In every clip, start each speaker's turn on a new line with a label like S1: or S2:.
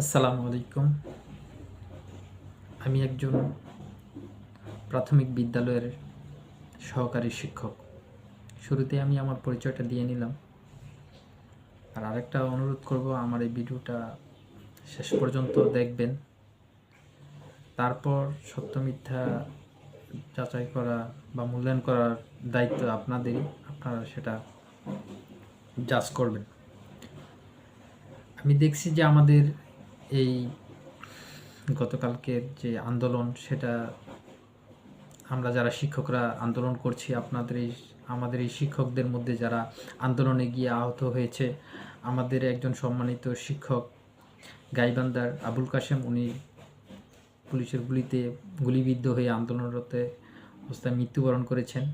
S1: আসসালামু আলাইকুম। আমি একজন প্রাথমিক বিদ্যালয়ের সহকারী শিক্ষক। শুরুতে আমি আমার পরিচয়টা দিয়ে নিলাম। আর আরেকটা অনুরোধ করব, আমার এই ভিডিওটা শেষ পর্যন্ত দেখবেন। তারপর সত্য মিথ্যা যাচাই করা বা মূল্যায়ন করার দায়িত্ব আপনাদেরই। আপনারা সেটা জাজ করবেন। আমি দেখছি যে আমাদের এই গতকালকের যে আন্দোলন, সেটা আমরা যারা শিক্ষকরা আন্দোলন করছি, আপনাদের এই, আমাদের এই শিক্ষকদের মধ্যে যারা আন্দোলনে গিয়ে আহত হয়েছে, আমাদের একজন সম্মানিত শিক্ষক গাইবান্দার আবুল কাশেম, উনি পুলিশের গুলিতে গুলিবিদ্ধ হয়ে আন্দোলনরত অবস্থায় মৃত্যুবরণ করেছেন।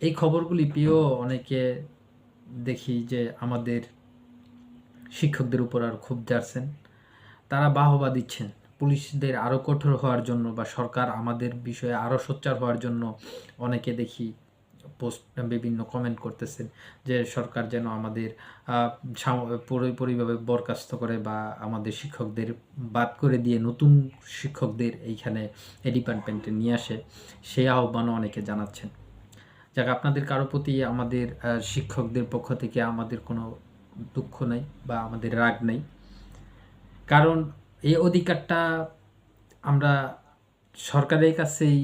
S1: এই খবরগুলি পেয়েও অনেকে দেখি যে আমাদের শিক্ষকদের উপর আর ক্ষুব্ধ যাচ্ছেন তারা বাহবা দিচ্ছেন। পুলিশদের আরও কঠোর হওয়ার জন্য বা সরকার আমাদের বিষয়ে আরও সোচ্চার হওয়ার জন্য অনেকে দেখি পোস্ট, বিভিন্ন কমেন্ট করতেছেন যে সরকার যেন আমাদের পুরোপুরিভাবে বরখাস্ত করে বা আমাদের শিক্ষকদের বাদ করে দিয়ে নতুন শিক্ষকদের এইখানে এই ডিপার্টমেন্টে নিয়ে আসে। সেই আহ্বানও অনেকে জানাচ্ছেন। যাক, আপনাদের কারও প্রতি আমাদের শিক্ষকদের পক্ষ থেকে আমাদের কোনো দুঃখ নাই বা আমাদের রাগ নেই। কারণ এই অধিকারটা আমরা সরকারের কাছেই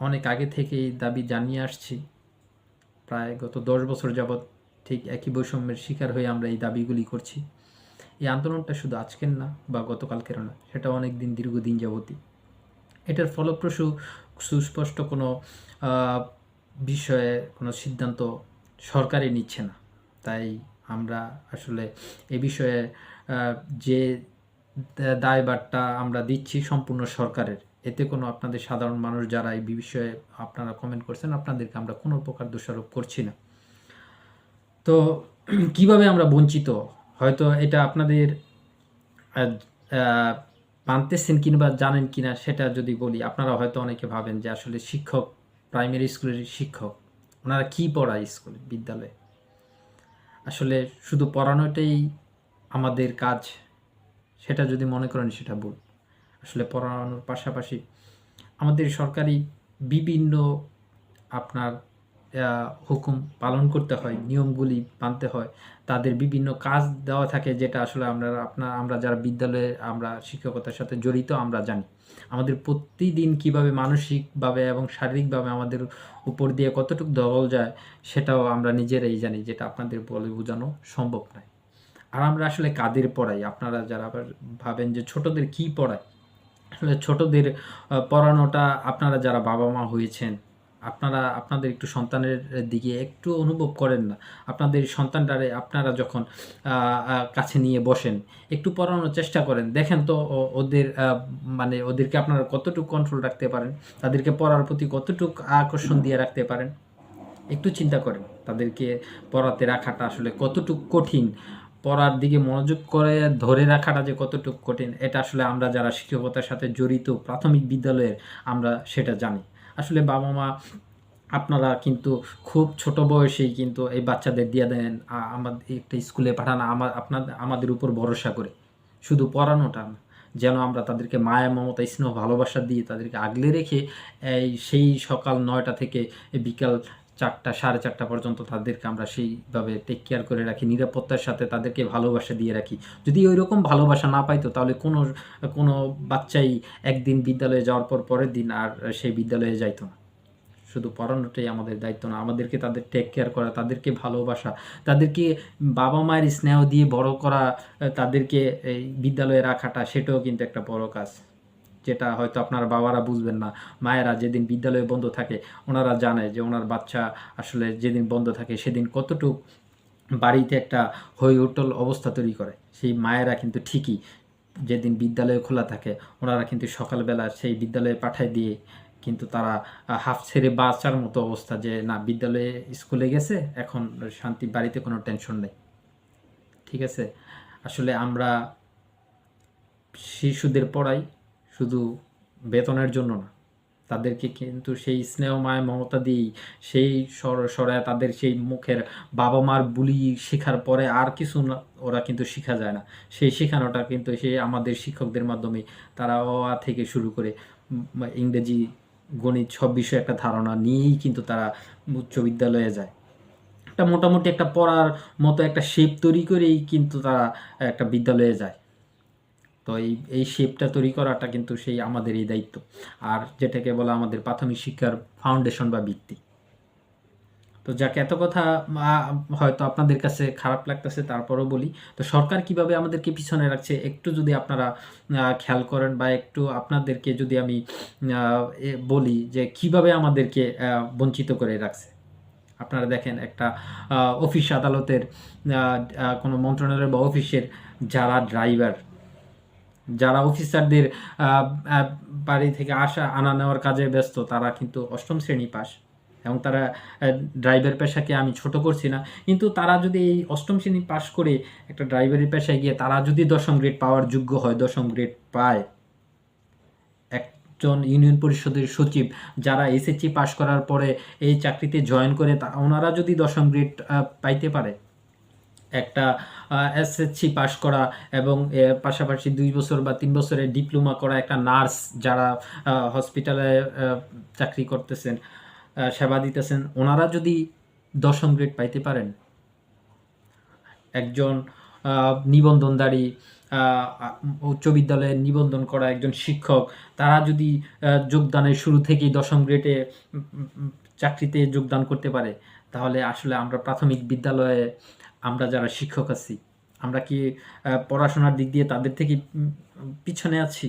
S1: অনেক আগে থেকেই দাবি জানিয়ে আসছি। প্রায় গত দশ বছর যাবৎ ঠিক একই বৈষম্যের শিকার হয়ে আমরা এই দাবিগুলি করছি। এই আন্দোলনটা শুধু আজকের না বা গতকালকের না, সেটা অনেক দিন দীর্ঘদিন যাবতই। এটার ফলপ্রসূ সুস্পষ্ট কোনো বিষয়ে কোনো সিদ্ধান্ত সরকারই নিচ্ছে না। তাই আমরা আসলে এ বিষয়ে যে দা- দায়ভারটা আমরা দিচ্ছি সম্পূর্ণ সরকারের, এতে কোনো আপনাদের সাধারণ মানুষ যারা এই বিষয়ে আপনারা কমেন্ট করছেন, আপনাদেরকে আমরা কোনো প্রকার দোষারোপ করছি না। তো কীভাবে আমরা বঞ্চিত? হয়তো এটা আপনাদের মানতেছেন কিংবা জানেন কিনা সেটা যদি বলি, আপনারা হয়তো অনেকে ভাবেন যে আসলে শিক্ষক প্রাইমারি স্কুলের শিক্ষক, ওনারা কি পড়ায় স্কুলে, বিদ্যালয়ে? আসলে শুধু পড়ানোটাই আমাদের কাজ, সেটা যদি মনে করেন সেটা ভুল। আসলে পড়ানোর পাশাপাশি আমাদের সরকারি বিভিন্ন আপনার হুকুম পালন করতে হয়, নিয়মগুলি মানতে হয়। তাদের বিভিন্ন কাজ দেওয়া থাকে যেটা আসলে আমরা, আপনার, আমরা যারা বিদ্যালয়ে আমরা শিক্ষকতার সাথে জড়িত আমরা জানি। আমাদের প্রতিদিন কীভাবে মানসিকভাবে এবং শারীরিকভাবে আমাদের উপর দিয়ে কতটুকু দবল যায়, সেটাও আমরা নিজেরাই জানি, যেটা আপনাদের বলে বোঝানো সম্ভব নয়। আর আমরা আসলে কাদের পড়াই? আপনারা যারা আবার ভাবেন যে ছোটদের কি পড়ায়? আসলে ছোটদের পড়ানোটা আপনারা যারা বাবা মা হয়েছেন আপনারা, আপনাদের একটু সন্তানের দিকে একটু অনুভব করেন না। আপনাদের সন্তানটারে আপনারা যখন কাছে নিয়ে বসেন, একটু পড়ানোর চেষ্টা করেন। দেখেন তো ওদের মানে ওদেরকে আপনারা কতটুকু কন্ট্রোল রাখতে পারেন? তাদেরকে পড়ার প্রতি কতটুকু আকর্ষণ দিয়ে রাখতে পারেন? একটু চিন্তা করেন। তাদেরকে পড়াতে রাখাটা আসলে কতটুকু কঠিন? পড়ার দিকে মনোযোগ করে ধরে রাখাটা যে কতটুকু কঠিন, এটা আসলে আমরা যারা শিক্ষকতার সাথে জড়িত, প্রাথমিক বিদ্যালয়ের আমরা সেটা জানি। আসলে বাবা মা আপনারা কিন্তু খুব ছোট বয়সেই কিন্তু এই বাচ্চাদের দিয়ে দেন আমাদের একটা স্কুলে পাঠান, আমার আপনাদের আমাদের উপর ভরসা করে। শুধু পড়ানোটা না, যেন আমরা তাদেরকে মায়া, মমতা, স্নেহ, ভালোবাসা দিয়ে তাদেরকে আগলে রেখে এই সেই সকাল নয়টা থেকে বিকাল চারটা, সাড়ে চারটা পর্যন্ত তাদেরকে আমরা সেইভাবে টেক কেয়ার করে রাখি, নিরাপত্তার সাথে তাদেরকে ভালোবাসা দিয়ে রাখি। যদি ওই রকম ভালোবাসা না পাইতো, তাহলে কোনো কোনো বাচ্চাই একদিন বিদ্যালয়ে যাওয়ার পর পরের দিন আর সেই বিদ্যালয়ে যাইতো না। শুধু পড়ানোটাই আমাদের দায়িত্ব না, আমাদেরকে তাদের টেক কেয়ার করা, তাদেরকে ভালোবাসা, তাদেরকে বাবা মায়ের স্নেহ দিয়ে বড় করা, তাদেরকে এই বিদ্যালয়ে রাখাটা, সেটাও কিন্তু একটা বড় কাজ। যেটা হয়তো আপনার বাবারা বুঝবেন না, মায়েরা যেদিন বিদ্যালয়ে বন্ধ থাকে, ওনারা জানে যে ওনার বাচ্চা আসলে যেদিন বন্ধ থাকে সেদিন কতটুক বাড়িতে একটা হই হুট্টল অবস্থা তৈরি করে। সেই মায়েরা কিন্তু ঠিকই যেদিন বিদ্যালয় খোলা থাকে, ওনারা কিন্তু সকালবেলা সেই বিদ্যালয়ে পাঠায় দিয়ে কিন্তু তারা হাফ ছেড়ে বাঁচার মতো অবস্থা যে না, বিদ্যালয়ে স্কুলে গেছে, এখন শান্তি বাড়িতে কোনো টেনশন নেই। ঠিক আছে? আসলে আমরা শিশুদের পড়াই শুধু বেতনের জন্য না, তাদেরকে কিন্তু সেই স্নেহ মায়, মমতা দিয়েই, সেই সর, সরায় তাদের সেই মুখের বাবা মার বুলি শেখার পরে আর কিছু না, ওরা কিন্তু শেখা যায় না। সেই শেখানোটা কিন্তু সেই আমাদের শিক্ষকদের মাধ্যমে তারা অ, আ থেকে শুরু করে ইংরেজি, গণিত সব বিষয়ে একটা ধারণা নিয়েই কিন্তু তারা উচ্চ বিদ্যালয়ে যায়। একটা মোটামুটি একটা পড়ার মতো একটা শেপ তৈরি করেই কিন্তু তারা একটা বিদ্যালয়ে যায়। তো এই এই শেপটা তৈরি করাটা কিন্তু সেই আমাদের এই দায়িত্ব। আর যেটাকে বলা আমাদের প্রাথমিক শিক্ষার ফাউন্ডেশন বা ভিত্তি। তো যাকে, এত কথা হয়তো আপনাদের কাছে খারাপ লাগতেছে, তারপরও বলি। তো সরকার কীভাবে আমাদেরকে পিছনে রাখছে, একটু যদি আপনারা খেয়াল করেন বা একটু আপনাদেরকে যদি আমি বলি যে কীভাবে আমাদেরকে বঞ্চিত করে রাখছে। আপনারা দেখেন একটা অফিস আদালতের কোনো মন্ত্রণালয় বা অফিসের যারা ড্রাইভার যারা অফিসারদের বাড়ি থেকে আসা, আনা, নেওয়ার কাজে ব্যস্ত, তারা কিন্তু অষ্টম শ্রেণি পাস। এবং তারা ড্রাইভার পেশাকে আমি ছোট করছি না। কিন্তু তারা যদি এই অষ্টম শ্রেণি পাশ করে একটা ড্রাইভারি পেশায় গিয়ে তারা যদি দশম গ্রেড পাওয়ার যোগ্য হয়, দশম গ্রেড পায়, একজন ইউনিয়ন পরিষদের সচিব যারা এসএসসি পাশ করার পরে এই চাকরিতে জয়েন করে, তা ওনারা যদি দশম গ্রেড পাইতে পারে একটা এসএসসি পাশ করা এবং পাশাপাশি দুই বছর বা তিন বছরের ডিপ্লোমা করা একটা নার্স যারা হসপিটালে চাকরি করতেছেন সেবা দিতেছেন ওনারা যদি দশম গ্রেড পাইতে পারেন একজন আহ, উচ্চ বিদ্যালয়ে নিবন্ধন করা একজন শিক্ষক তারা যদি যোগদানের শুরু থেকেই দশম গ্রেডে চাকরিতে যোগদান করতে পারে তাহলে আসলে আমরা প্রাথমিক বিদ্যালয়ে আমরা যারা শিক্ষক আছি আমরা কি পড়াশোনার দিক দিয়ে তাদের থেকে পিছনে আছি?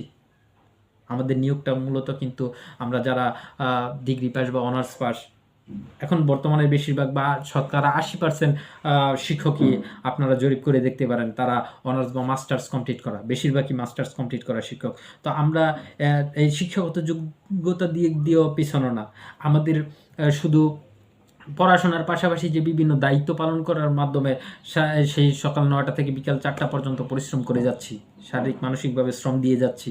S1: আমাদের নিয়োগটা মূলত কিন্তু আমরা যারা ডিগ্রি পাস বা অনার্স পাস এখন বর্তমানে বেশিরভাগ বা শতকরা আশি পার্সেন্ট শিক্ষকই আপনারা জরিপ করে দেখতে পারেন তারা অনার্স বা মাস্টার্স কমপ্লিট করা বেশিরভাগই মাস্টার্স কমপ্লিট করা শিক্ষক। তো আমরা এই শিক্ষাগত যোগ্যতা দিক দিয়েও পিছানো না। আমাদের শুধু পড়াশোনার পাশাপাশি যে বিভিন্ন দায়িত্ব পালন করার মাধ্যমে সেই সকাল নয়টা থেকে বিকাল চারটা পর্যন্ত পরিশ্রম করে যাচ্ছি, শারীরিক, মানসিকভাবে শ্রম দিয়ে যাচ্ছি।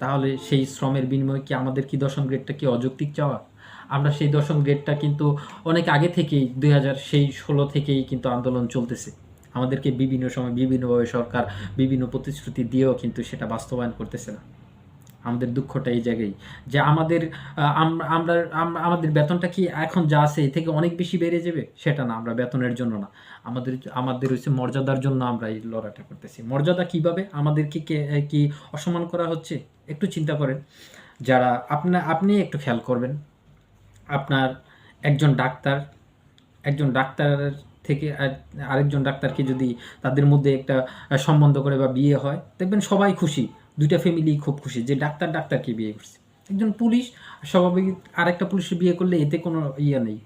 S1: তাহলে সেই শ্রমের বিনিময়ে কি আমাদের কি দশম গ্রেডটা কি অযৌক্তিক চাওয়া? আমরা সেই দশম গ্রেডটা কিন্তু অনেক আগে থেকেই, দুই হাজার সেই ষোলো থেকেই কিন্তু আন্দোলন চলতেছে। আমাদেরকে বিভিন্ন সময় বিভিন্নভাবে সরকার বিভিন্ন প্রতিশ্রুতি দিয়েও কিন্তু সেটা বাস্তবায়ন করতেছে না। আমাদের দুঃখটা এই জায়গায়। যে আমাদের আমরা আমাদের বেতনটা কি এখন যা আছে থেকে অনেক বেশি বেড়ে যাবে? সেটা না, আমরা বেতনের জন্য না। আমাদের আমাদের হচ্ছে মর্যাদার জন্য আমরা এই লড়াইটা করতেছি। মর্যাদা কীভাবে আমাদেরকে কে- কি অসম্মান করা হচ্ছে একটু চিন্তা করেন। যারা, আপনা, আপনি একটু খেয়াল করবেন। আপনার একজন ডাক্তার একজন ডাক্তার থেকে আরেকজন ডাক্তারকে যদি তাদের মধ্যে একটা সম্বন্ধ করে বা বিয়ে হয়, দেখবেন সবাই খুশি। দুইটা ফ্যামিলি খুব খুশি, যে ডাক্তার, ডাক্তারকে বিয়ে করছে। একজন পুলিশ, স্বাভাবিক আরেকটা পুলিশে বিয়ে করলে এতে কোনো ইয়ে নেই।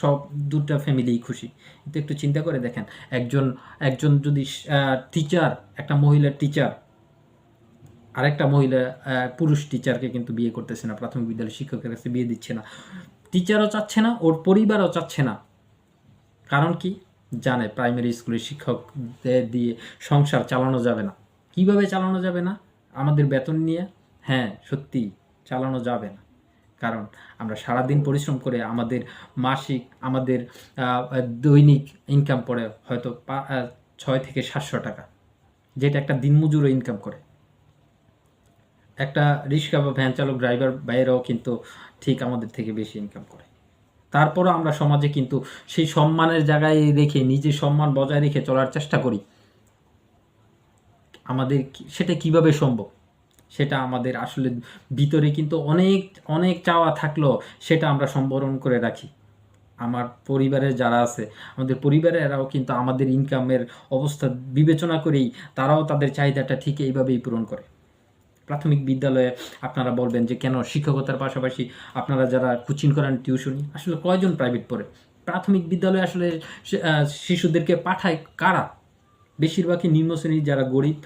S1: সব দুটা ফ্যামিলি খুশি। কিন্তু একটু চিন্তা করে দেখেন, একজন একজন যদি টিচার একটা মহিলার টিচার আরেকটা মহিলা পুরুষ টিচারকে কিন্তু বিয়ে করতেছে না, প্রাথমিক বিদ্যালয়ের শিক্ষকের কাছে বিয়ে দিচ্ছে না। টিচারও চাচ্ছে না, ওর পরিবারও চাচ্ছে না। কারণ কি? জানে প্রাইমারি স্কুলের শিক্ষকদের দিয়ে সংসার চালানো যাবে না। কীভাবে চালানো যাবে না? আমাদের বেতন নিয়ে হ্যাঁ সত্যি চালানো যাবে না। কারণ আমরা সারাদিন পরিশ্রম করে আমাদের মাসিক, আমাদের দৈনিক ইনকাম পড়ে হয়তো ছয় থেকে সাতশো টাকা। যেটা একটা দিনমজুরও ইনকাম করে। একটা রিক্সা বা ভ্যান চালক ড্রাইভার বাইরেও কিন্তু ঠিক আমাদের থেকে বেশি ইনকাম করে। তারপরও আমরা সমাজে কিন্তু সেই সম্মানের জায়গায় রেখে, নিজের সম্মান বজায় রেখে চলার চেষ্টা করি। আমাদের সেটা কীভাবে সম্ভব? সেটা আমাদের আসলে ভিতরে কিন্তু অনেক অনেক চাওয়া থাকলেও সেটা আমরা সম্বরণ করে রাখি। আমার পরিবারের যারা আছে, আমাদের পরিবারের এরাও কিন্তু আমাদের ইনকামের অবস্থা বিবেচনা করেই তারাও তাদের চাহিদাটা ঠিক এইভাবেই পূরণ করে। প্রাথমিক বিদ্যালয়ে আপনারা বলবেন যে, কেন শিক্ষকতার পাশাপাশি আপনারা যারা কোচিং করেন টিউশনি আসলে কয়জন প্রাইভেট পড়ে? প্রাথমিক বিদ্যালয়ে আসলে শিশুদেরকে পাঠায় কারা? বেশিরভাগই নিম্ন শ্রেণির যারা গরিব,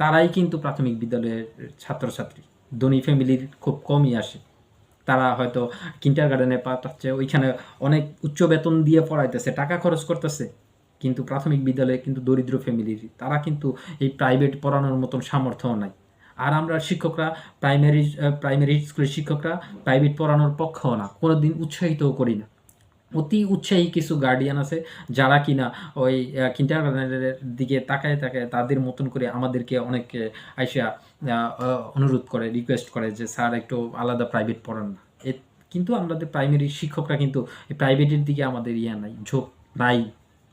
S1: তারাই কিন্তু প্রাথমিক বিদ্যালয়ের ছাত্রছাত্রী। ধনী ফ্যামিলির খুব কমই আসে। তারা হয়তো কিন্টার গার্ডেনে পাঠাচ্ছে ওইখানে অনেক উচ্চ বেতন দিয়ে পড়াইতেছে, টাকা খরচ করতেছে। কিন্তু প্রাথমিক বিদ্যালয়ে কিন্তু দরিদ্র ফ্যামিলির তারা কিন্তু এই প্রাইভেট পড়ানোর মতন সামর্থ্যও নাই। আর আমরা শিক্ষকরা প্রাইমারি প্রাইমারি স্কুলের শিক্ষকরা প্রাইভেট পড়ানোর পক্ষও না কোনো দিন উৎসাহিতও করি না। অতি উৎসাহী কিছু গার্ডিয়ান আছে যারা কিনা ওই কিন্টার দিকে তাকায় তাকায় তাদের মতন করে আমাদেরকে অনেক আইসা অনুরোধ করে রিকোয়েস্ট করে যে স্যার একটু আলাদা প্রাইভেট পড়ান না। কিন্তু আমাদের প্রাইমারি শিক্ষকরা কিন্তু প্রাইভেটের দিকে আমাদের ইয়া নাই, ঝোঁক নাই।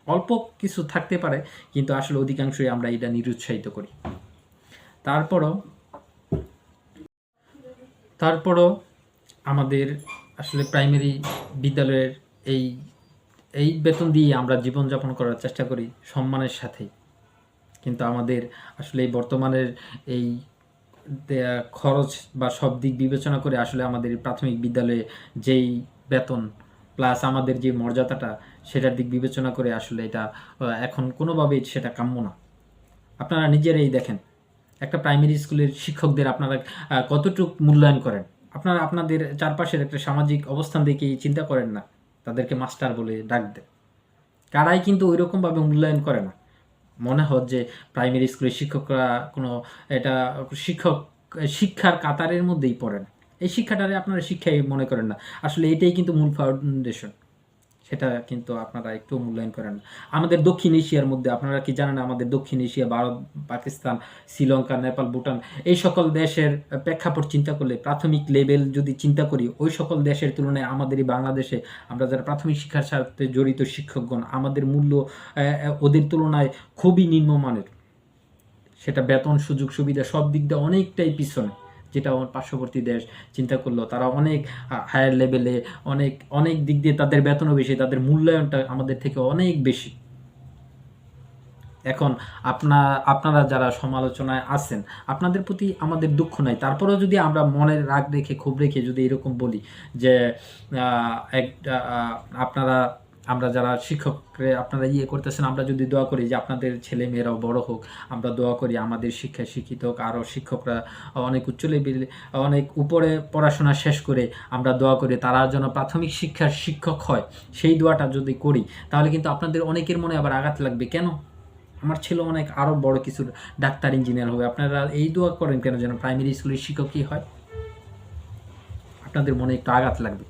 S1: অল্প কিছু থাকতে পারে, কিন্তু আসলে অধিকাংশই আমরা এটা নিরুৎসাহিত করি। তারপরও তারপরও আমাদের আসলে প্রাইমারি বিদ্যালয়ের এই এই বেতন দিয়ে আমরা জীবনযাপন করার চেষ্টা করি সম্মানের সাথে কিন্তু আমাদের আসলে এই বর্তমানের এই খরচ বা সব দিক বিবেচনা করে আসলে আমাদের প্রাথমিক বিদ্যালয়ে যেই বেতন প্লাস আমাদের যে মর্যাদাটা, সেটার দিক বিবেচনা করে আসলে এটা এখন কোনোভাবেই সেটা কাম্য না। আপনারা নিজেরাই দেখেন, একটা প্রাইমারি স্কুলের শিক্ষকদের আপনারা কতটুকু মূল্যায়ন করেন? আপনারা আপনাদের চারপাশের একটা সামাজিক অবস্থান দেখে চিন্তা করেন না। তাদেরকে মাস্টার বলে ডাক দেয়। কারাই কিন্তু ওই রকমভাবে মূল্যায়ন করে না। মনে হয় যে প্রাইমারি স্কুলের শিক্ষকরা কোনো এটা শিক্ষক, শিক্ষার কাতারের মধ্যেই পড়ে না। এই শিক্ষাটারে আপনারা শিক্ষাই মনে করেন না। আসলে এটাই কিন্তু মূল ফাউন্ডেশন। সেটা কিন্তু আপনারা একটু মূল্যায়ন করেন। আমাদের দক্ষিণ এশিয়ার মধ্যে, আপনারা কি জানেন আমাদের দক্ষিণ এশিয়া, ভারত, পাকিস্তান, শ্রীলঙ্কা, নেপাল, ভুটান, এই সকল দেশের প্রেক্ষাপট চিন্তা করলে, প্রাথমিক লেভেল যদি চিন্তা করি, ওই সকল দেশের তুলনায় আমাদের এই বাংলাদেশে, আমরা যারা প্রাথমিক শিক্ষার সাথে জড়িত শিক্ষকগণ, আমাদের মূল্য ওদের তুলনায় খুবই নিম্নমানের। সেটা বেতন, সুযোগ, সুবিধা সব দিক দিয়ে অনেকটাই পিছনে। যেটা আমার পার্শ্ববর্তী দেশ চিন্তা করল, তারা অনেক হায়ার লেভেলে অনেক অনেক দিক দিয়ে তাদের বেতনও বেশি, তাদের মূল্যায়নটা আমাদের থেকে অনেক বেশি। এখন আপনা, আপনারা যারা সমালোচনায় আছেন, আপনাদের প্রতি আমাদের দুঃখ নাই। তারপরেও যদি আমরা মনের রাগ রেখে, ক্ষোভ রেখে যদি এরকম বলি যে এক আপনারা আমরা যারা শিক্ষকরে আপনারা ইয়ে করতেছেন, আমরা যদি দোয়া করি যে আপনাদের ছেলে মেয়েরাও বড় হোক, আমরা দোয়া করি আমাদের শিক্ষায় শিক্ষিত হোক আরও শিক্ষকরা অনেক উচ্চ লেভেলে অনেক উপরে পড়াশোনা শেষ করে আমরা দোয়া করি তারা যেন প্রাথমিক শিক্ষার শিক্ষক হয়, সেই দোয়াটা যদি করি, তাহলে কিন্তু আপনাদের অনেকের মনে আবার আঘাত লাগবে। কেন? আমার ছেলে অনেক আরও বড় কিছু ডাক্তার ইঞ্জিনিয়ার হবে। আপনারা এই দোয়া করেন কেন যেন প্রাইমারি স্কুলের শিক্ষকই হয়? আপনাদের মনে একটু আঘাত লাগবে।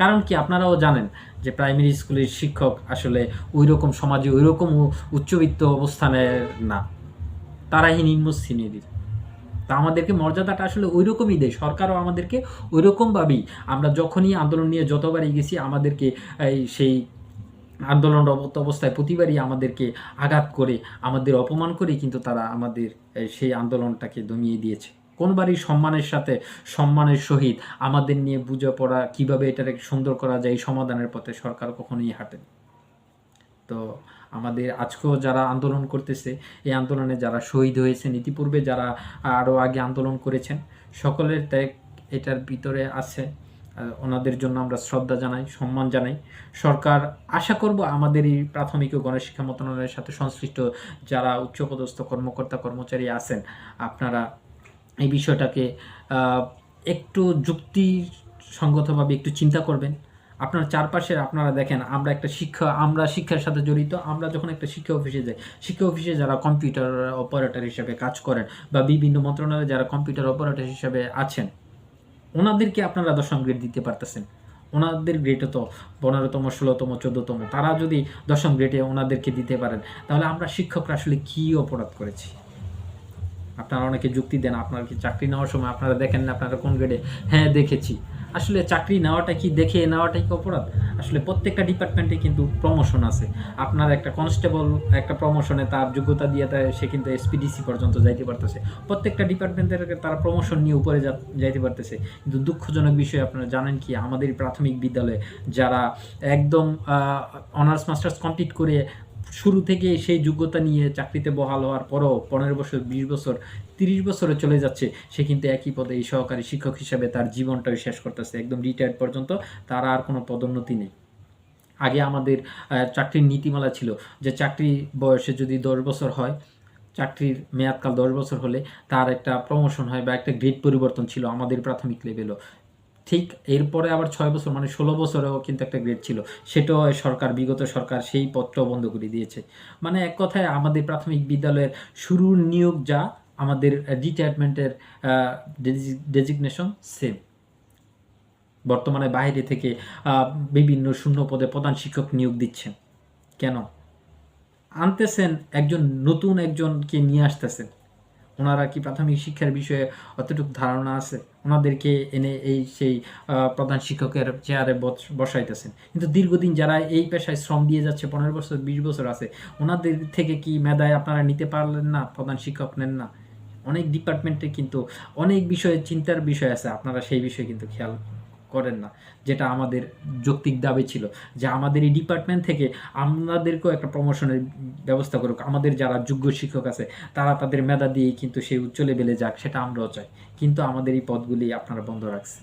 S1: কারণ কি আপনারাও জানেন যে প্রাইমারি স্কুলের শিক্ষক আসলে ওই রকম সমাজে ওই রকম উচ্চবিত্ত অবস্থানের না। তারাই নিম্ন শ্রেণির তা আমাদেরকে মর্যাদাটা আসলে ওই রকমই দেয়। সরকারও আমাদেরকে ওই রকমভাবেই আমরা যখনই আন্দোলন নিয়ে যতবারই গেছি আমাদেরকে সেই আন্দোলনরত অবস্থায় প্রতিবারই আমাদেরকে আঘাত করে, আমাদের অপমান করে কিন্তু তারা আমাদের সেই আন্দোলনটাকে দমিয়ে দিয়েছে। কোনবারই সম্মানের সাথে সম্মানের সহিত আমাদের নিয়ে বোঝাপড়া কীভাবে এটাকে সুন্দর করা যায় সমাধানের পথে সরকার কখনোই হাঁটেনি। তো আমাদের আজকেও যারা আন্দোলন করতেছে, এই আন্দোলনে যারা শহীদ হয়েছেন, ইতিপূর্বে যারা আরও আগে আন্দোলন করেছেন, সকলের ত্যাগ এটার ভিতরে আছে। ওনাদের জন্য আমরা শ্রদ্ধা জানাই, সম্মান জানাই। সরকার আশা করব আমাদের এই প্রাথমিক ও গণশিক্ষা মন্ত্রণালয়ের সাথে সংশ্লিষ্ট যারা উচ্চপদস্থ কর্মকর্তা কর্মচারী আছেন, আপনারা এই বিষয়টাকে একটু যুক্তিসঙ্গতভাবে একটু চিন্তা করবেন। আপনার চারপাশের আপনারা দেখেন, আমরা একটা শিক্ষা, আমরা শিক্ষার সাথে জড়িত, আমরা যখন একটা শিক্ষা অফিসে যাই, শিক্ষা অফিসে যারা কম্পিউটার অপারেটর হিসেবে কাজ করেন বা বিভিন্ন মন্ত্রণালয়ে যারা কম্পিউটার অপারেটর হিসেবে আছেন, ওনাদেরকে আপনারা দশম গ্রেড দিতে পারতেছেন। ওনাদের গ্রেডে তো পনেরোতম, ষোলোতম, চোদ্দতম, তারা যদি দশম গ্রেডে ওনাদেরকে দিতে পারেন, তাহলে আমরা শিক্ষকরা আসলে কী অপরাধ করেছি? আপনারা অনেকে যুক্তি দেন আপনারা কি চাকরি নেওয়ার সময় আপনারা দেখেন না, আপনারা কোন গ্রেডে হ্যাঁ দেখেছি। আসলে চাকরি নেওয়াটা কি, দেখে নেওয়াটাই কি অপরাধ? আসলে প্রত্যেকটা ডিপার্টমেন্টে কিন্তু প্রমোশন আছে। আপনার একটা কনস্টেবল একটা প্রমোশনে তার যোগ্যতা দিয়ে দেয় সে কিন্তু এসপিডিসি পর্যন্ত যাইতে পারতেছে। প্রত্যেকটা ডিপার্টমেন্টের তারা প্রমোশন নিয়ে উপরে যাইতে পারতেছে। কিন্তু দুঃখজনক বিষয় আপনারা জানেন কি, আমাদের প্রাথমিক বিদ্যালয়ে যারা একদম অনার্স মাস্টার্স কমপ্লিট করে শুরু থেকে সেই যোগ্যতা নিয়ে চাকরিতে বহাল হওয়ার পরও পনেরো বছর, বিশ বছর, তিরিশ বছরে চলে যাচ্ছে, সে কিন্তু একই পদে এই সহকারী শিক্ষক হিসাবে তার জীবনটাই শেষ করতেছে, একদম রিটায়ার্ড পর্যন্ত তার আর কোনো পদোন্নতি নেই। আগে আমাদের চাকরির নীতিমালা ছিল যে চাকরি বয়সে যদি দশ বছর হয়, চাকরির মেয়াদকাল দশ বছর হলে তার একটা প্রমোশন হয় বা একটা গ্রেড পরিবর্তন ছিল আমাদের প্রাথমিক লেভেলও ঠিক এরপরে আবার ছয় বছর মানে ষোলো বছরেও কিন্তু একটা গ্রেড ছিল। সেটাও সরকার, বিগত সরকার সেই পত্র বন্ধ করে দিয়েছে। মানে এক কথায় আমাদের প্রাথমিক বিদ্যালয়ের শুরুর নিয়োগ যা, আমাদের রিটায়ারমেন্টের ডেজিগনেশন সেম বর্তমানে বাইরে থেকে বিভিন্ন শূন্য পদে প্রধান শিক্ষক নিয়োগ দিচ্ছেন। কেন? আনতেছেন একজন, নতুন একজনকে নিয়ে আসতেছেন। ওনারা কি প্রাথমিক শিক্ষার বিষয়ে অতটুকু ধারণা আছে? ওনাদেরকে এনে এই সেই প্রধান শিক্ষকের চেয়ারে বসাইতেছেন। কিন্তু দীর্ঘদিন যারা এই পেশায় শ্রম দিয়ে যাচ্ছে, পনেরো বছর, বিশ বছর আছে, ওনাদের থেকে কি মেধায় আপনারা নিতে পারলেন না? প্রধান শিক্ষক নেন না? অনেক ডিপার্টমেন্টে কিন্তু অনেক বিষয়ে চিন্তার বিষয় আছে। আপনারা সেই বিষয়ে কিন্তু খেয়াল করেন না, যেটা আমাদের যৌক্তিক দাবি ছিল। যে আমাদের এই ডিপার্টমেন্ট থেকে আমাদেরকেও একটা প্রমোশনের ব্যবস্থা করুক। আমাদের যারা যোগ্য শিক্ষক আছে, তারা তাদের মেধা দিয়ে কিন্তু সেই উচ্চ লেভেলে যাক, সেটা আমরাও চাই। কিন্তু আমাদের এই পদগুলি আপনারা বন্ধ রাখছে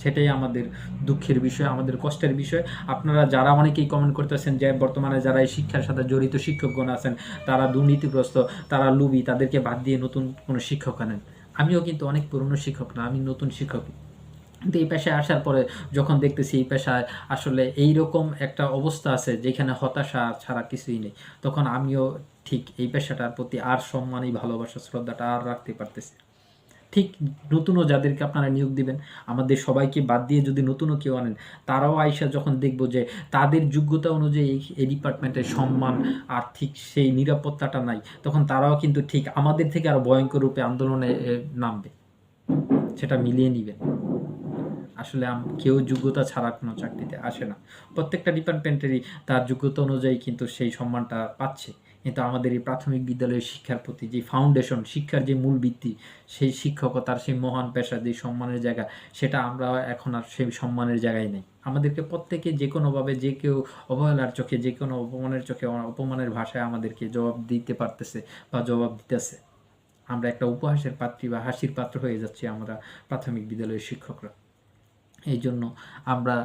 S1: সেটাই আমাদের দুঃখের বিষয়, আমাদের কষ্টের বিষয়। আপনারা যারা অনেকেই কমেন্ট করতেছেন যে বর্তমানে যারা এই শিক্ষার সাথে জড়িত শিক্ষকগণ আছেন, তারা দুর্নীতিগ্রস্ত, তারা লুবি, তাদেরকে বাদ দিয়ে নতুন কোনো শিক্ষক আনেন। আমিও কিন্তু অনেক পুরনো শিক্ষক না, আমি নতুন শিক্ষক। কিন্তু এই পেশায় আসার পরে যখন দেখতেছি এই পেশায় আসলে এই রকম একটা অবস্থা আছে যেখানে হতাশা ছাড়া কিছুই নেই, তখন আমিও ঠিক এই পেশাটার প্রতি আর সম্মানই ভালোবাসা, শ্রদ্ধাটা আর রাখতে পারতেছি ঠিক নতুনও যাদেরকে আপনারা নিয়োগ দিবেন, আমাদের সবাইকে বাদ দিয়ে যদি নতুনও কেউ আনেন, তারাও আইসা যখন দেখব যে তাদের যোগ্যতা অনুযায়ী এই- ডিপার্টমেন্টের সম্মান আর ঠিক সেই নিরাপত্তাটা নাই, তখন তারাও কিন্তু ঠিক আমাদের থেকে আরও ভয়ঙ্কর রূপে আন্দোলনে নামবে। সেটা মিলিয়ে নিবেন। আসলে কেউ যোগ্যতা ছাড়া কোনো চাকরিতে আসে না। প্রত্যেকটা ডিপার্টমেন্টেরই তার যোগ্যতা অনুযায়ী কিন্তু সেই সম্মানটা পাচ্ছে। কিন্তু আমাদের এই প্রাথমিক বিদ্যালয়ের শিক্ষার প্রতি যে ফাউন্ডেশন শিক্ষার যে মূল ভিত্তি, সেই শিক্ষকতার সেই মহান পেশা, যে সম্মানের জায়গা, সেটা আমরা এখন আর সেই সম্মানের জায়গায় নেই। আমাদেরকে প্রত্যেকে যে কোনোভাবে যে কেউ অবহেলার চোখে, যে কোনো অপমানের চোখে অপমানের ভাষায় আমাদেরকে জবাব দিতে পারতেছে বা জবাব দিতেছে। আমরা একটা উপহাসের পাত্রী বা হাসির পাত্র হয়ে যাচ্ছি আমরা প্রাথমিক বিদ্যালয়ের শিক্ষকরা। এই জন্য আমরা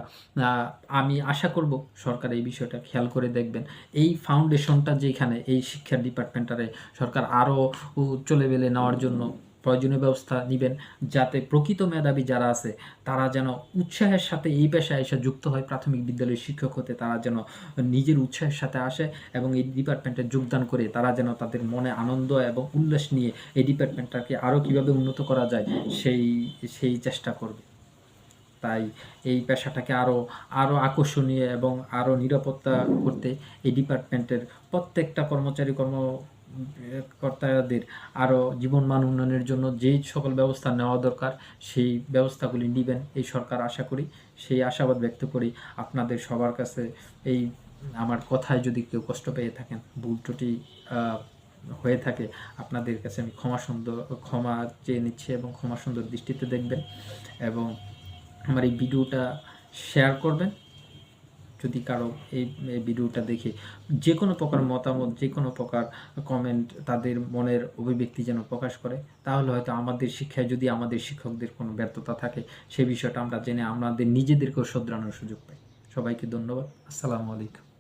S1: আমি আশা করব সরকার এই বিষয়টা খেয়াল করে দেখবেন। এই ফাউন্ডেশনটা যেখানে এই শিক্ষা ডিপার্টমেন্টারে সরকার আরও চলে লেভেলে নেওয়ার জন্য প্রয়োজনীয় ব্যবস্থা নেবেন, যাতে প্রকৃত মেধাবী যারা আছে, তারা যেন উৎসাহের সাথে এই পেশায় এসে যুক্ত হয়, প্রাথমিক বিদ্যালয়ের শিক্ষক হতে তারা যেন নিজের উৎসাহের সাথে আসে এবং এই ডিপার্টমেন্টে যোগদান করে তারা যেন তাদের মনে আনন্দ এবং উল্লাস নিয়ে এই ডিপার্টমেন্টটাকে আরও কীভাবে উন্নত করা যায়, সেই সেই চেষ্টা করবে। তাই এই পেশাটাকে আরও আরও আকর্ষণীয় এবং আরও নিরাপত্তা করতে এই ডিপার্টমেন্টের প্রত্যেকটা কর্মচারী কর্ম কর্তাদের আরও জীবনমান উন্নয়নের জন্য যেই সকল ব্যবস্থা নেওয়া দরকার, সেই ব্যবস্থাগুলি নেবেন এই সরকার আশা করি। সেই আশাবাদ ব্যক্ত করি আপনাদের সবার কাছে এই আমার কথায় যদি কেউ কষ্ট পেয়ে থাকেন, ভুল ত্রুটি হয়ে থাকে, আপনাদের কাছে আমি ক্ষমা সুন্দর, ক্ষমা চেয়ে নিচ্ছি এবং ক্ষমা সুন্দর দৃষ্টিতে দেখবেন এবং আমার এই ভিডিওটা শেয়ার করবেন। যদি কারও এই ভিডিওটা দেখে যে কোনো প্রকার মতামত, যে কোনো প্রকার কমেন্ট তাদের মনের অভিব্যক্তি যেন প্রকাশ করে, তাহলে হয়তো আমাদের শিক্ষায় যদি আমাদের শিক্ষকদের কোনো ব্যর্থতা থাকে, সে বিষয়টা আমরা জেনে আমাদের নিজেদেরকেও শোধরানোর সুযোগ পাই। সবাইকে ধন্যবাদ। আসসালামু আলাইকুম।